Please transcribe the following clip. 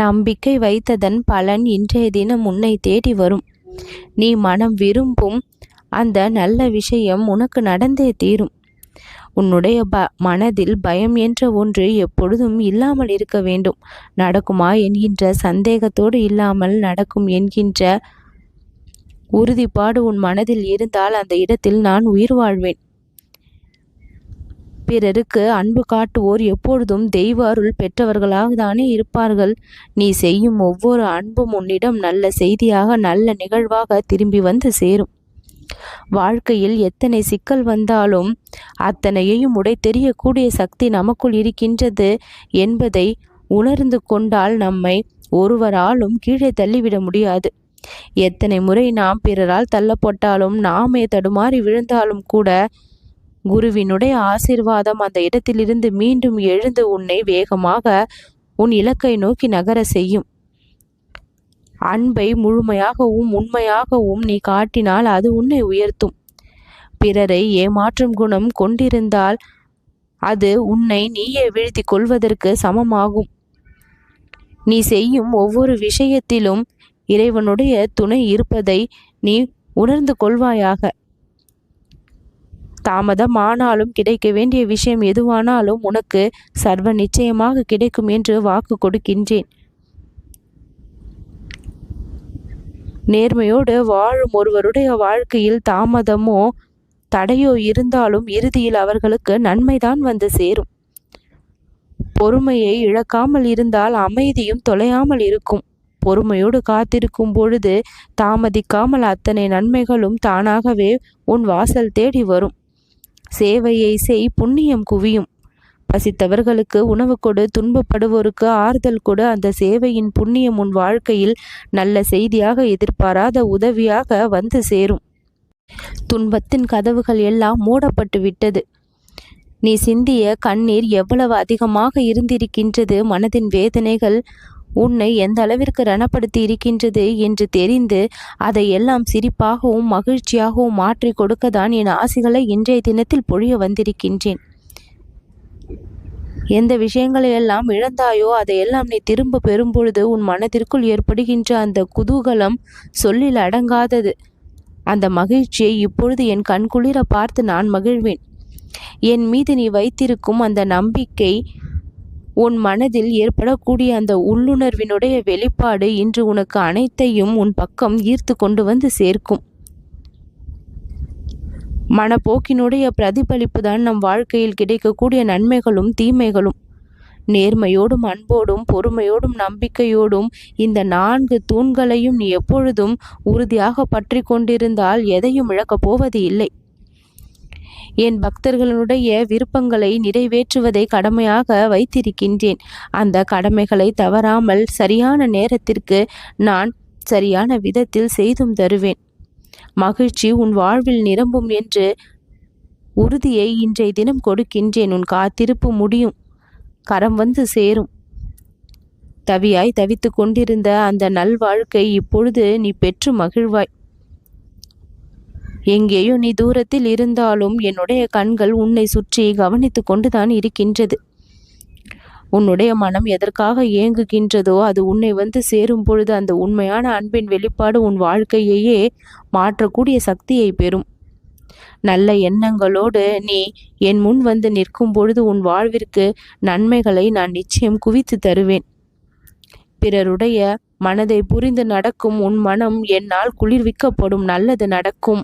நம்பிக்கை வைத்ததன் பலன் இன்றைய தினம் உன்னை தேடி வரும். நீ மனம் விரும்பும் அந்த நல்ல விஷயம் உனக்கு நடந்தே தீரும். உன்னுடைய ப மனதில் பயம் என்ற ஒன்று எப்பொழுதும் இல்லாமல் இருக்க வேண்டும். நடக்குமா என்கின்ற சந்தேகத்தோடு இல்லாமல் நடக்கும் என்கின்ற உறுதிப்பாடு உன் மனதில் இருந்தால் அந்த இடத்தில் நான் உயிர் வாழ்வேன். பிறருக்கு அன்பு காட்டுவோர் எப்பொழுதும் தெய்வ அருள் பெற்றவர்களாக தானே இருப்பார்கள். நீ செய்யும் ஒவ்வொரு அன்பும் உன்னிடம் நல்ல செய்தியாக நல்ல நிகழ்வாக திரும்பி வந்து சேரும். வாழ்க்கையில் எத்தனை சிக்கல் வந்தாலும் அத்தனையையும் உடை தெரியக்கூடிய சக்தி நமக்குள் இருக்கின்றது என்பதை உணர்ந்து கொண்டால் நம்மை ஒருவராலும் கீழே தள்ளிவிட முடியாது. எத்தனை முறை நாம் பிறரால் தள்ளப்பட்டாலும் நாமே தடுமாறி விழுந்தாலும் கூட குருவினுடைய ஆசிர்வாதம் அந்த இடத்திலிருந்து மீண்டும் எழுந்து உன்னை வேகமாக உன் இலக்கை நோக்கி நகர செய்யும். அன்பை முழுமையாகவும் உண்மையாகவும் நீ காட்டினால் அது உன்னை உயர்த்தும். பிறரை ஏமாற்றும் குணம் கொண்டிருந்தால் அது உன்னை நீயே வீழ்த்தி கொள்வதற்கு சமமாகும். நீ செய்யும் ஒவ்வொரு விஷயத்திலும் இறைவனுடைய துணை இருப்பதை நீ உணர்ந்து கொள்வாயாக. தாமதம். ஆனாலும் கிடைக்க வேண்டிய விஷயம் எதுவானாலும் உனக்கு சர்வ நிச்சயமாக கிடைக்கும் என்று வாக்கு கொடுக்கின்றேன். நேர்மையோடு வாழும் ஒருவருடைய வாழ்க்கையில் தாமதமோ தடையோ இருந்தாலும் இறுதியில் அவர்களுக்கு நன்மைதான் வந்து சேரும். பொறுமையை இழக்காமல் இருந்தால் அமைதியும் தொலையாமல் இருக்கும். பொறுமையோடு காத்திருக்கும் பொழுது தாமதிக்காமல் அத்தனை நன்மைகளும் தானாகவே உன் வாசல் தேடி வரும். சேவையை செய் புண்ணியம் குவியும். பசித்தவர்களுக்கு உணவு கொடு துன்பப்படுவோருக்கு ஆறுதல் கொடு. அந்த சேவையின் புண்ணியம் உன் வாழ்க்கையில் நல்ல செய்தியாக எதிர்பாராத உதவியாக வந்து சேரும். துன்பத்தின் கதவுகள் எல்லாம் மூடப்பட்டு விட்டது. நீ சிந்திய கண்ணீர் எவ்வளவு அதிகமாக இருந்திருக்கின்றது மனதின் வேதனைகள் உன்னை எந்த அளவிற்கு ரணப்படுத்தி இருக்கின்றது என்று தெரிந்து அதை எல்லாம் சிரிப்பாகவும் மகிழ்ச்சியாகவும் மாற்றி கொடுக்கத்தான் என் ஆசைகளை இன்றைய தினத்தில் பொழிய வந்திருக்கின்றேன். எந்த விஷயங்களை எல்லாம் இழந்தாயோ அதையெல்லாம் நீ திரும்ப பெறும்பொழுது உன் மனதிற்குள் ஏற்படுகின்ற அந்த குதூகலம் சொல்லில் அடங்காதது. அந்த மகிழ்ச்சியை இப்பொழுது என் கண்குளிர பார்த்து நான் மகிழ்வேன். என் மீது நீ வைத்திருக்கும் அந்த நம்பிக்கை உன் மனதில் ஏற்படக்கூடிய அந்த உள்ளுணர்வினுடைய வெளிப்பாடு இன்று உனக்கு அனைத்தையும் உன் பக்கம் ஈர்த்து கொண்டு வந்து சேர்க்கும். மனப்போக்கினுடைய பிரதிபலிப்பு தான் நம் வாழ்க்கையில் கிடைக்கக்கூடிய நன்மைகளும் தீமைகளும். நேர்மையோடும் அன்போடும் பொறுமையோடும் நம்பிக்கையோடும் இந்த நான்கு தூண்களையும் நீ எப்பொழுதும் உறுதியாக பற்றி கொண்டிருந்தால் எதையும் இழக்கப் போவது இல்லை என் பக்தர்களுடைய விருப்பங்களை நிறைவேற்றுவதை கடமையாக வைத்திருக்கின்றேன். அந்த கடமைகளை தவறாமல் சரியான நேரத்திற்கு நான் சரியான விதத்தில் செய்தும் தருவேன். மகிழ்ச்சி உன் வாழ்வில் நிரம்பும் என்று உறுதியை இன்றைய தினம் கொடுக்கின்றேன். உன் காத்திருப்பு முடியும். கரம் வந்து சேரும். தவியாய் தவித்து கொண்டிருந்த அந்த நல்வாழ்க்கை இப்பொழுது நீ பெற்று மகிழ்வாய். எங்கேயோ நீ தூரத்தில் இருந்தாலும் என்னுடைய கண்கள் உன்னை சுற்றி கவனித்து கொண்டுதான் இருக்கின்றது. உன்னுடைய மனம் எதற்காக ஏங்குகின்றதோ அது உன்னை வந்து சேரும் பொழுது அந்த உண்மையான அன்பின் வெளிப்பாடு உன் வாழ்க்கையையே மாற்றக்கூடிய சக்தியை பெறும். நல்ல எண்ணங்களோடு நீ என் முன் வந்து நிற்கும் பொழுது உன் வாழ்விற்கு நன்மைகளை நான் நிச்சயம் குவித்து தருவேன். பிறருடைய மனதை புரிந்து நடக்கும் உன் மனம் என்னால் குளிர்விக்கப்படும் நல்லது நடக்கும்.